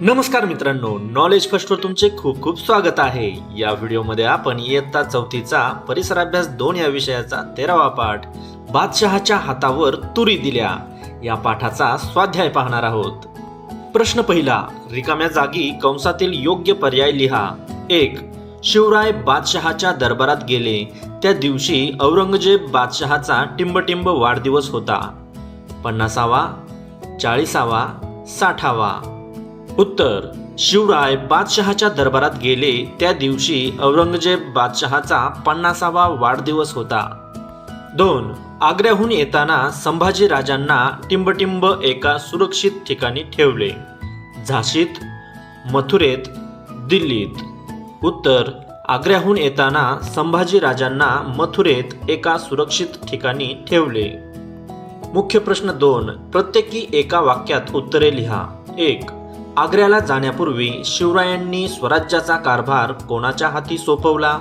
नमस्कार मित्रांनो knowledge first var तुमचे खूप खूप स्वागत आहे. या व्हिडिओमध्ये आपण इयत्ता चौथीचा परिसराभ्यास दोन या विषयाचा तेरावा पाठ बादशहाच्या हातावर तुरी दिल्या. या पाठाचा स्वाध्याय पाहणार आहोत. प्रश्न पहिला रिकाम्या जागी कंसातील योग्य पर्याय लिहा. एक शिवराय बादशहाच्या दरबारात गेले. त्या दिवशी औरंगजेब बादशहाचा टिंबटिंब वाढदिवस होता. पन्नासावा चाळीसावा साठावा. उत्तर शिवराय बादशहाच्या दरबारात गेले. त्या दिवशी औरंगजेब बादशहाचा पन्नासावा वाढदिवस होता. दोन आग्र्याहून येताना संभाजी राजांना टिंबटिंब एका सुरक्षित ठिकाणी ठेवले. झाशीत मथुरेत दिल्लीत. उत्तर आग्र्याहून येताना संभाजी राजांना मथुरेत एका सुरक्षित ठिकाणी ठेवले. मुख्य प्रश्न दोन प्रत्येकी एका वाक्यात उत्तरे लिहा. एक आग्र्याला जाण्यापूर्वी शिवरायांनी स्वराज्याचा कारभार कोणाच्या हाती सोपवला?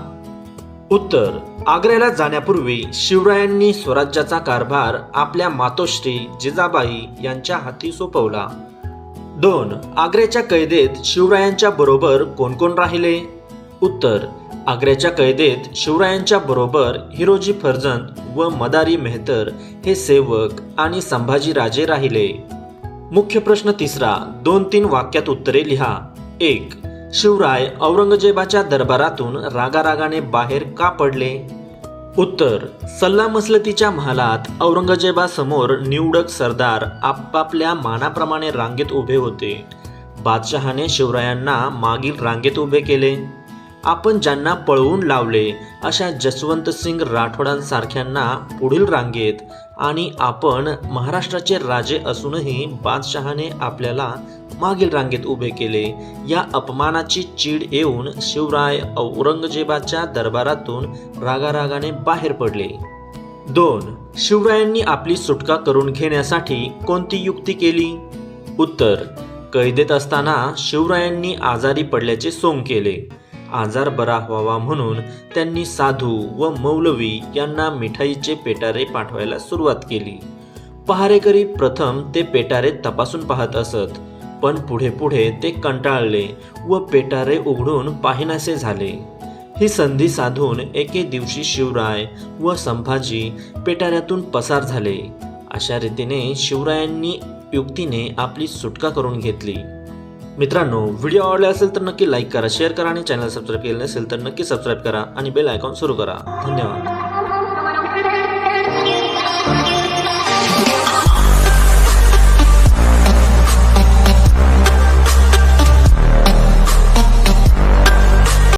उत्तर आग्र्याला जाण्यापूर्वी शिवरायांनी स्वराज्याचा कारभार आपल्या मातोश्री जिजाबाई यांच्या हाती सोपवला. दोन आग्र्याच्या कैदेत शिवरायांच्या बरोबर कोण कोण राहिले? उत्तर आग्र्याच्या कैदेत शिवरायांच्या बरोबर हिरोजी फर्जंद व मदारी मेहतर हे सेवक आणि संभाजीराजे राहिले. मुख्य प्रश्न तिसरा दोन तीन वाक्यात उत्तरे लिहा. एक शिवराय औरंगजेबाच्या दरबारातून रागारागाने बाहेर का पडले? उत्तर सल्लामसलतीच्या महालात औरंगजेबासमोर निवडक सरदार आपापल्या मानाप्रमाणे रांगेत उभे होते. बादशहाने शिवरायांना मागील रांगेत उभे केले. आपण ज्यांना पळवून लावले अशा जसवंत सिंग राठोडांसारख्यांना पुढील रांगेत आणि आपण महाराष्ट्राचे राजे असूनही बादशहाने आपल्याला मागील रांगेत उभे केले. या अपमानाची चीड येऊन शिवराय औरंगजेबाच्या दरबारातून रागारागाने बाहेर पडले. दोन शिवरायांनी आपली सुटका करून घेण्यासाठी कोणती युक्ती केली? उत्तर कैदेत असताना शिवरायांनी आजारी पडल्याचे सोंग केले. आजार बरा व्हावा म्हणून त्यांनी साधू व मौलवी यांना मिठाईचे पेटारे पाठवायला सुरुवात केली. पहारेकरी प्रथम ते पेटारे तपासून पाहत असत पण पुढे पुढे ते कंटाळले व पेटारे उघडून पाहिनासे झाले. ही संधी साधून एके दिवशी शिवराय व संभाजी पेटाऱ्यातून पसार झाले. अशा रीतीने शिवरायांनी युक्तीने आपली सुटका करून घेतली. मित्रांनो व्हिडिओ आवडला असेल तर नक्की लाईक करा शेअर करा आणि चॅनल सबस्क्राईब केले नसेल तर नक्की सबस्क्राईब करा आणि बेल आयकॉन सुरू करा. धन्यवाद.